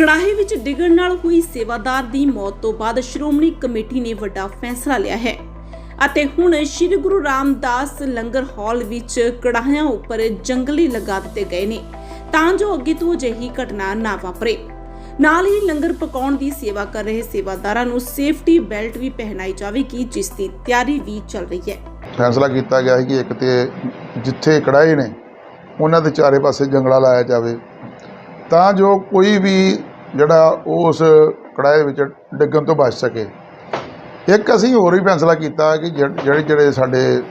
ਕੜਾਹੇ ਵਿੱਚ ਡਿੱਗਣ ਨਾਲ ਹੋਈ ਸੇਵਾਦਾਰ ਦੀ ਮੌਤ ਤੋਂ ਬਾਅਦ ਸ਼੍ਰੋਮਣੀ ਕਮੇਟੀ ਨੇ ਵੱਡਾ ਫੈਸਲਾ ਲਿਆ ਹੈ। ਅਤੇ ਹੁਣ ਸ੍ਰੀ ਗੁਰੂ ਰਾਮਦਾਸ ਲੰਗਰ ਹਾਲ ਵਿੱਚ ਕੜਾਹਿਆਂ ਉੱਪਰ ਜੰਗਲੀ ਲਗਾ ਦਿੱਤੇ ਗਏ ਨੇ। ਤਾਂ ਜੋ ਅੱਗੇ ਤੋਂ ਅਜਿਹੀ ਘਟਨਾ ਨਾ ਵਾਪਰੇ। ਨਾਲ ਹੀ ਲੰਗਰ ਪਕਾਉਣ ਦੀ ਸੇਵਾ ਕਰ ਰਹੇ ਸੇਵਾਦਾਰਾਂ ਨੂੰ ਸੇਫਟੀ ਬੈਲਟ ਵੀ ਪਹਿਨਾਈ ਜਾਵੇਗੀ, ਜਿਸ ਦੀ ਤਿਆਰੀ ਵੀ ਚੱਲ ਰਹੀ ਹੈ। ਫੈਸਲਾ ਕੀਤਾ ਗਿਆ ਹੈ ਕਿ ਇੱਕ ਤੇ ਜਿੱਥੇ ਕੜਾਹੇ ਨੇ, ਉਹਨਾਂ ਦੇ ਚਾਰੇ ਪਾਸੇ ਜੰਗਲਾ ਲਾਇਆ ਜਾਵੇ। ਤਾਂ ਜੋ ਕੋਈ ਵੀ ਜਿਹੜਾ ਉਹ ਉਸ ਕੜਾਏ ਦੇ ਵਿੱਚ ਡਿੱਗਣ ਤੋਂ ਬਚ ਸਕੇ। ਇੱਕ ਅਸੀਂ ਹੋਰ ਵੀ ਫੈਸਲਾ ਕੀਤਾ ਕਿ ਜਿਹੜੇ, ਜਿਹੜੇ- ਸਾਡੇ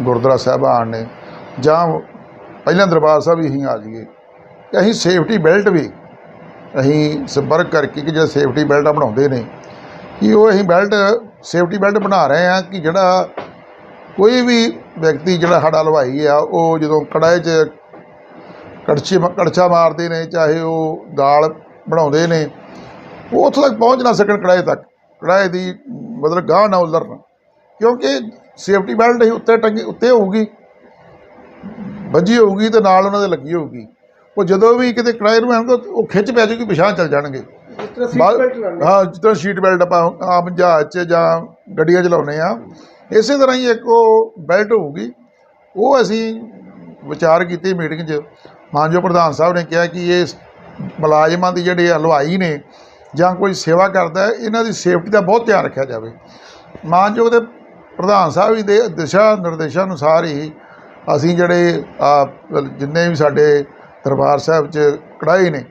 ਗੁਰਦੁਆਰਾ ਸਾਹਿਬਾਨ ਨੇ, ਜਾਂ ਪਹਿਲਾਂ ਦਰਬਾਰ ਸਾਹਿਬ ਵੀ ਅਸੀਂ ਆ ਜਾਈਏ, ਕਿ ਅਸੀਂ ਸੇਫਟੀ ਬੈਲਟ ਵੀ ਅਸੀਂ ਸੰਪਰਕ ਕਰਕੇ ਕਿ ਜਿਹੜਾ ਸੇਫਟੀ ਬੈਲਟ ਬਣਾਉਂਦੇ ਨੇ, ਕਿ ਉਹ ਅਸੀਂ ਬੈਲਟ, ਸੇਫਟੀ ਬੈਲਟ ਬਣਾ ਰਹੇ ਹਾਂ ਕਿ ਜਿਹੜਾ ਕੋਈ ਵੀ ਵਿਅਕਤੀ ਜਿਹੜਾ ਸਾਡਾ ਹਲਵਾਈ ਆ, ਉਹ ਜਦੋਂ ਕੜਾਏ 'ਚ ਕੜਛੀ ਕੜਛਾ ਮਾਰਦੇ ਨੇ, ਚਾਹੇ ਉਹ ਦਾਲ ਬਣਾਉਂਦੇ ਨੇ ਉਹ ਉੱਥੋਂ ਤੱਕ ਪਹੁੰਚ ਨਾ ਸਕਣ ਕੜਾਹੇ ਤੱਕ। ਕੜਾਹੇ ਦੀ ਮਤਲਬ ਗਾਹ ਨਾ ਉਲਰਨ। ਕਿਉਂਕਿ ਸੇਫਟੀ ਬੈਲਟ ਹੀ ਉੱਤੇ ਟੰਗੀ ਉੱਤੇ ਹੋਊਗੀ ਵੱਜੀ ਹੋਊਗੀ ਤੇ ਨਾਲ ਉਹਨਾਂ ਦੇ ਲੱਗੀ ਹੋਊਗੀ। ਉਹ ਜਦੋਂ ਵੀ ਕਿਤੇ ਕੜਾਹੇ ਨੂੰ ਆਣਗੇ ਉਹ ਖਿੱਚ ਪੈ ਜਾਊਗੀ ਪਿਛਾਂ ਚੱਲ ਜਾਣਗੇ। ਹਾਂ ਤਰ੍ਹਾਂ ਸੀਟ ਬੈਲਟ ਆਪਾਂ ਆਮ ਜਹਾਜ਼ 'ਚ ਜਾਂ ਗੱਡੀਆਂ 'ਚ ਲਾਉਂਦੇ ਆ ਇਸੇ ਤਰ੍ਹਾਂ ਹੀ ਇੱਕ ਉਹ ਬੈਲਟ ਹੋਊਗੀ ਉਹ ਅਸੀਂ ਵਿਚਾਰ ਕੀਤੀ ਮੀਟਿੰਗ 'ਚ। ਮਾਨਯੋਗ ਪ੍ਰਧਾਨ ਸਾਹਿਬ ਨੇ ਕਿਹਾ ਕਿ ਇਹ ਮੁਲਾਜ਼ਮਾਂ ਦੀ ਜਿਹੜੇ ਹਲਵਾਈ ਨੇ ਜਾਂ ਕੋਈ ਸੇਵਾ ਕਰਦਾ ਹੈ, ਇਹਨਾਂ ਦੀ ਸੇਫਟੀ ਦਾ ਬਹੁਤ ਧਿਆਨ ਰੱਖਿਆ ਜਾਵੇ। ਮਾਨਯੋਗ ਦੇ ਪ੍ਰਧਾਨ ਸਾਹਿਬ ਜੀ ਦੇ ਦਿਸ਼ਾ ਨਿਰਦੇਸ਼ਾਂ ਅਨੁਸਾਰ ਹੀ ਅਸੀਂ ਜਿਹੜੇ ਜਿੰਨੇ ਵੀ ਸਾਡੇ ਦਰਬਾਰ ਸਾਹਿਬ 'ਚ ਕੜਾਹੇ ਨੇ,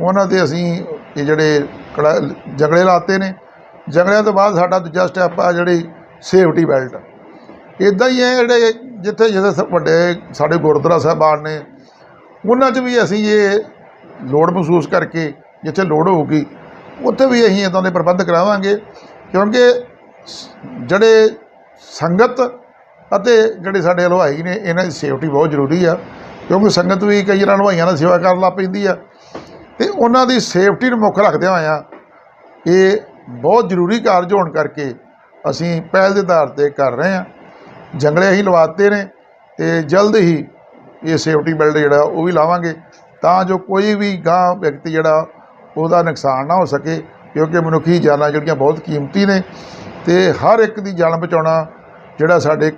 ਉਹਨਾਂ ਤੇ ਅਸੀਂ ਇਹ ਜਿਹੜੇ ਕੜਾ ਜੰਗਲੇ ਲਾਤੇ ਨੇ। ਜੰਗਲਿਆਂ ਤੋਂ ਬਾਅਦ ਸਾਡਾ ਦੂਜਾ ਸਟੈਪ ਆ ਜਿਹੜੀ ਸੇਫਟੀ ਬੈਲਟ। ਇਦਾਂ ਹੀ ਹੈ ਜਿਹੜੇ ਜਿੱਥੇ ਜਿੱਥੇ ਵੱਡੇ ਸਾਡੇ ਗੁਰਦੁਆਰਾ ਸਾਹਿਬਾਨ ਨੇ, ਉਹਨਾਂ 'ਚ ਵੀ ਅਸੀਂ ਇਹ ਲੋੜ ਮਹਿਸੂਸ ਕਰਕੇ ਜਿੱਥੇ ਲੋੜ ਹੋਊਗੀ, ਉੱਥੇ ਵੀ ਅਸੀਂ ਇਦਾਂ ਦੇ ਪ੍ਰਬੰਧ ਕਰਾਵਾਂਗੇ। ਕਿਉਂਕਿ ਸ- ਜਿਹੜੇ ਸੰਗਤ ਅਤੇ ਜਿਹੜੇ ਸਾਡੇ ਹਲਵਾਈ ਨੇ, ਇਹਨਾਂ ਦੀ ਸੇਫਟੀ ਬਹੁਤ ਜ਼ਰੂਰੀ ਆ। ਕਿਉਂਕਿ ਸੰਗਤ ਵੀ ਕਈ ਵਾਰ ਹਲਵਾਈਆਂ ਦਾ ਸੇਵਾ ਕਰਨ ਲੱਗ ਪੈਂਦੀ ਆ। ਤੇ ਉਹਨਾਂ ਦੀ ਸੇਫਟੀ ਨੂੰ ਮੁੱਖ ਰੱਖਦਿਆਂ ਹੋਇਆਂ ਇਹ ਬਹੁਤ ਜ਼ਰੂਰੀ ਕਾਰਜ ਹੋਣ ਕਰਕੇ ਅਸੀਂ ਪਹਿਲ ਦੇ ਆਧਾਰ ਤੇ ਕਰ ਰਹੇ ਹਾਂ ਜੰਗਲੇ ਅਸੀਂ ਲਵਾਤੇ ਨੇ ਤੇ ਜਲਦ ਹੀ ਇਹ ਸੇਫਟੀ ਬੈਲਟ ਜਿਹੜਾ, ਉਹ ਵੀ ਲਾਵਾਂਗੇ। ਤਾਂ ਜੋ ਕੋਈ ਵੀ ਗਾਂ ਵਿਅਕਤੀ ਜਿਹੜਾ, ਉਹਦਾ ਨੁਕਸਾਨ ਨਾ ਹੋ ਸਕੇ, ਕਿਉਂਕਿ ਮਨੁੱਖੀ ਜਾਨਾਂ ਜਿਹੜੀਆਂ ਬਹੁਤ ਕੀਮਤੀ ਨੇ ਤੇ ਹਰ ਇੱਕ ਦੀ ਜਾਨ ਬਚਾਉਣਾ ਜਿਹੜਾ ਸਾਡੇ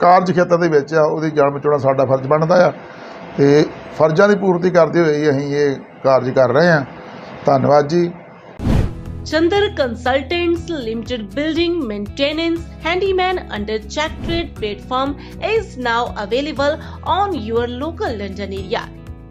ਕਾਰਜ ਖੇਤਰ ਦੇ ਵਿੱਚ ਆ, ਉਹਦੀ ਜਾਨ ਬਚਾਉਣਾ ਸਾਡਾ ਫਰਜ਼ ਬਣਦਾ ਆ। ਤੇ ਫਰਜ਼ਾਂ ਦੀ ਪੂਰਤੀ ਕਰਦੇ ਹੋਏ ਅਸੀਂ ਇਹ ਕਾਰਜ ਕਰ ਰਹੇ ਹਾਂ। ਧੰਨਵਾਦ ਜੀ। Chandar Consultants Limited Building Maintenance Handyman under Check Trade platform is now available on your local London area.